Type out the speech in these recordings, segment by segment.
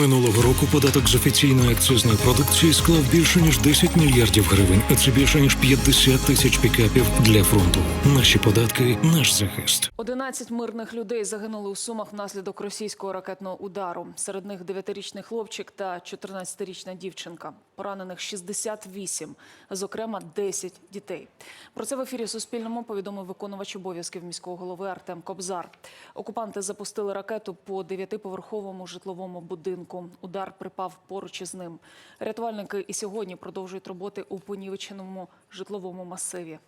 Минулого року податок з офіційної акцизної продукції склав більше ніж 10 мільярдів гривень, а це більше ніж 50 тисяч пікапів для фронту. Наші податки, наш захист. 11 мирних людей загинули у Сумах внаслідок російського ракетного удару. Серед них 9-річний хлопчик та 14-річна дівчинка. Поранених 68, зокрема 10 дітей. Про це в ефірі Суспільному повідомив виконувач обов'язків міського голови Артем Кобзар. Окупанти запустили ракету по дев'ятиповерховому житловому будинку. Удар припав поруч із ним. Рятувальники і сьогодні продовжують роботи у понівеченому житловому масиві.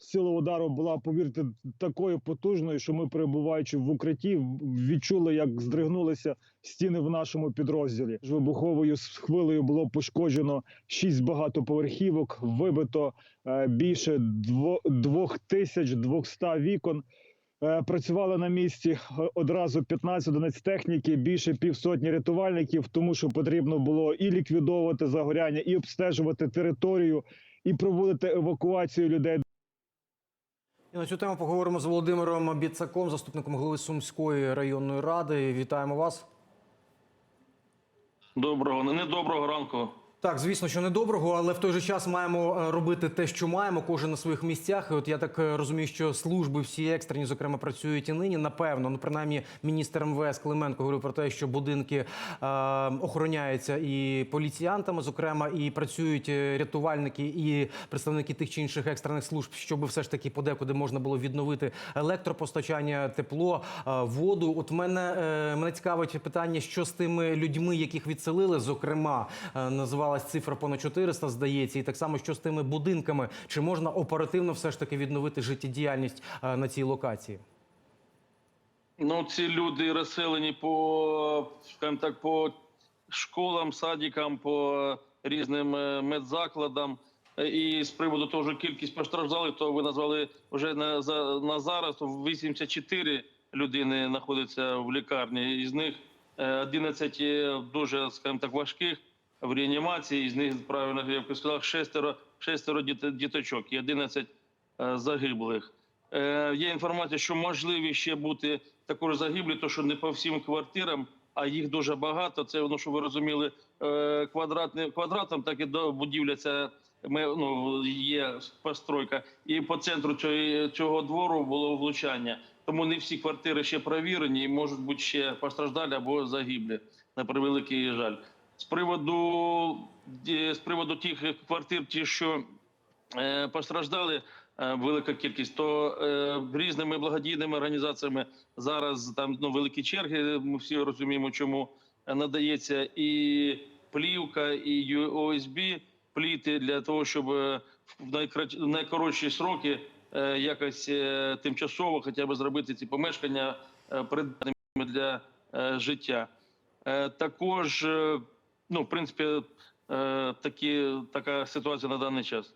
Сила удару була, повірте, такою потужною, що ми, перебуваючи в укритті, відчули, як здригнулися стіни в нашому підрозділі. Вибуховою хвилею було пошкоджено шість багатоповерхівок, вибито е, більше дво- 2200 вікон. Е, Працювали на місці е, одразу 15 одиниць техніки, більше півсотні рятувальників, тому що потрібно було і ліквідовувати загоряння, і обстежувати територію, і проводити евакуацію людей. І на цю тему поговоримо з Володимиром Біцаком, заступником голови Сумської районної ради. Вітаємо вас. Доброго, не доброго ранку. Так, звісно, що недоброго, але в той же час маємо е, робити те, що маємо, кожен на своїх місцях. І от я так е, розумію, що служби всі екстрені, зокрема, працюють і нині. Напевно, ну принаймні, міністр МВС Клименко говорив про те, що будинки е, охороняються і поліціянтами, зокрема, і працюють е, рятувальники і представники тих чи інших екстрених служб, щоб все ж таки подекуди можна було відновити електропостачання, тепло, е, воду. От мене е, мене цікавить питання, що з тими людьми, яких відселили, зокрема, е, називалась цифра понад 400, здається, і так само, що з тими будинками, чи можна оперативно все ж таки відновити життєдіяльність е, на цій локації? Ну, ці люди розселені по, так, по школам, садикам, по різним е, медзакладам. Е, І з приводу того, що кількість постраждалих, то ви назвали вже на, за, на зараз то 84 людини знаходяться в лікарні. Із них е, 11 дуже, скажімо так, важких в реанімації. Із них, правильно я б сказав, шестеро, шестеро діт- діточок і 11 е, загиблих. Е, є інформація, що можливі ще бути також загиблі, то що не по всім квартирам, а їх дуже багато. Це воно, що ви розуміли, е, квадратним квадратом, так і до будівля ця ми, ну, є постройка. І по центру цього, цього двору було влучання. Тому не всі квартири ще провірені і можуть бути ще постраждалі або загиблі. На превеликий жаль. З приводу з приводу тих квартир, ті, що е, постраждали е, велика кількість, то е, різними благодійними організаціями зараз там ну, великі черги. Ми всі розуміємо, чому надається і плівка, і ОСБ пліти для того, щоб е, в найкоротші сроки е, якось е, тимчасово хоча б зробити ці помешкання е, придатними для е, життя. Е, Також, ну, в принципі, е, такі, така ситуація на даний час.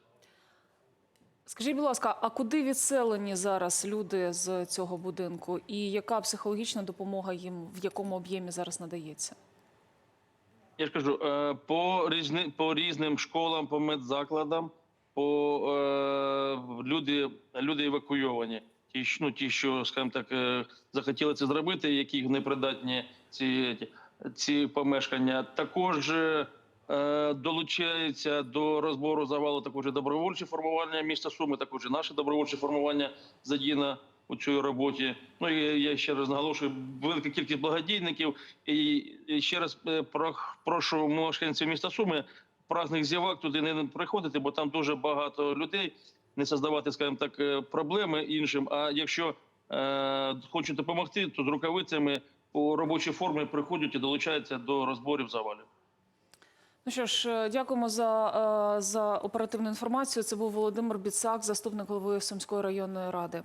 Скажіть, будь ласка, а куди відселені зараз люди з цього будинку? І яка психологічна допомога їм в якому об'ємі зараз надається? Я ж кажу, е, по, різни, по різним школам, по медзакладам, по е, люди, люди евакуйовані. Ті, ну, ті, що, скажімо так, е, захотіли це зробити, які непридатні ці, ці помешкання. Також е, долучаються до розбору завалу також добровольчі формування міста Суми, також наше добровольче формування задіяно у цій роботі. Ну і я ще раз наголошую, велика кількість благодійників. І, ще раз е, про- прошу мешканців міста Суми праздник зівак туди не приходити, бо там дуже багато людей. Не создавати, скажімо так, е, проблеми іншим. А якщо е, хочуть допомогти, то з рукавицями у робочій формі приходять і долучаються до розборів завалів. Ну що ж, е, дякуємо за, е, за оперативну інформацію. Це був Володимир Біцак, заступник голови Сумської районної ради.